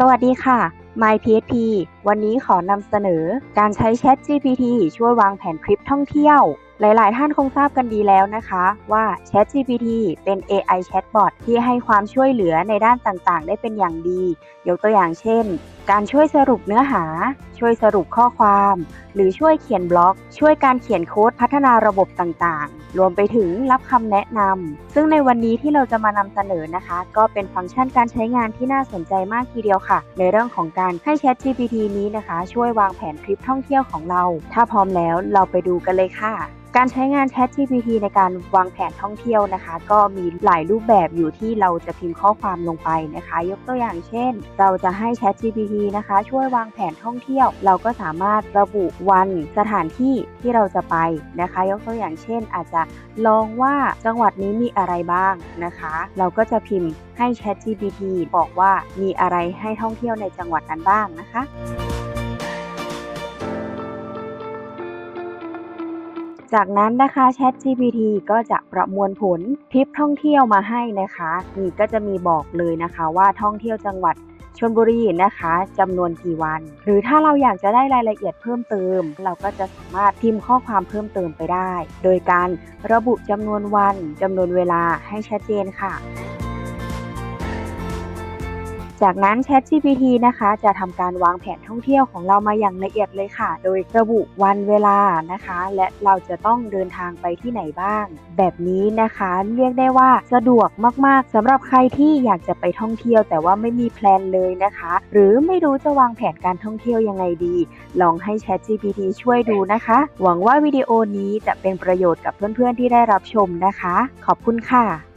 สวัสดีค่ะ My PHP วันนี้ขอนำเสนอการใช้ Chat GPT ช่วยวางแผนทริปท่องเที่ยว หลาย ๆ ท่านคงทราบกันดีแล้วนะคะว่า Chat GPT เป็น AI Chatbot ที่ให้ความช่วยเหลือในด้านต่าง ๆ ได้เป็นอย่างดี ยกตัวอย่างเช่น การช่วยสรุปเนื้อหา ช่วยสรุปข้อความ หรือช่วยเขียนบล็อก ช่วยการเขียนโค้ดพัฒนาระบบต่าง ๆ รวมไปถึงรับคำแนะนำ ซึ่งในวันนี้ที่เราจะมานำเสนอนะคะ ก็เป็นฟังก์ชันการใช้งานที่น่าสนใจมากทีเดียวค่ะ ในเรื่องของการให้ Chat GPT นี้นะคะ ช่วยวางแผนทริปท่องเที่ยวของเรา ถ้าพร้อมแล้วเราไปดูกันเลยค่ะการใช้งาน Chat GPT ในการวางแผนท่องเที่ยวนะคะ ก็มีหลายรูปแบบอยู่ที่เราจะพิมพ์ข้อความลงไปนะคะ ยกตัวอย่างเช่น เราจะให้ Chat GPT นะคะ ช่วยวางแผนท่องเที่ยว เราก็สามารถระบุวันสถานที่ที่เราจะไปนะคะ ยกตัวอย่างเช่น อาจจะลองว่าจังหวัดนี้มีอะไรบ้างนะคะ เราก็จะพิมพ์ให้ Chat GPT บอกว่ามีอะไรให้ท่องเที่ยวในจังหวัดนั้นบ้างนะคะ จากนั้นนะคะ Chat GPT ก็จะประมวลผลทริปท่องเที่ยวมาให้นะคะนี่ก็จะมีบอกเลยนะคะว่าท่องเที่ยวจังหวัดชลบุรีนะคะจำนวนกี่วัน หรือถ้าเราอยากจะได้รายละเอียดเพิ่มเติม เราก็จะสามารถพิมพ์ข้อความเพิ่มเติมไปได้ โดยการระบุจำนวนวันจำนวนเวลาให้ชัดเจนค่ะ จากนั้น Chat GPT นะคะ จะทำการวางแผนท่องเที่ยวของเรามาอย่างละเอียดเลยค่ะ โดยระบุวันเวลานะคะ และเราจะต้องเดินทางไปที่ไหนบ้าง แบบนี้นะคะเรียกได้ว่าสะดวกมากๆสำหรับใครที่อยากจะไปท่องเที่ยว แต่ว่าไม่มีแพลนเลยนะคะ หรือไม่รู้จะวางแผนการท่องเที่ยวยังไงดี ลองให้ Chat GPT ช่วยดูนะคะ หวังว่าวิดีโอนี้จะเป็นประโยชน์กับเพื่อนๆที่ได้รับชมนะคะ ขอบคุณค่ะ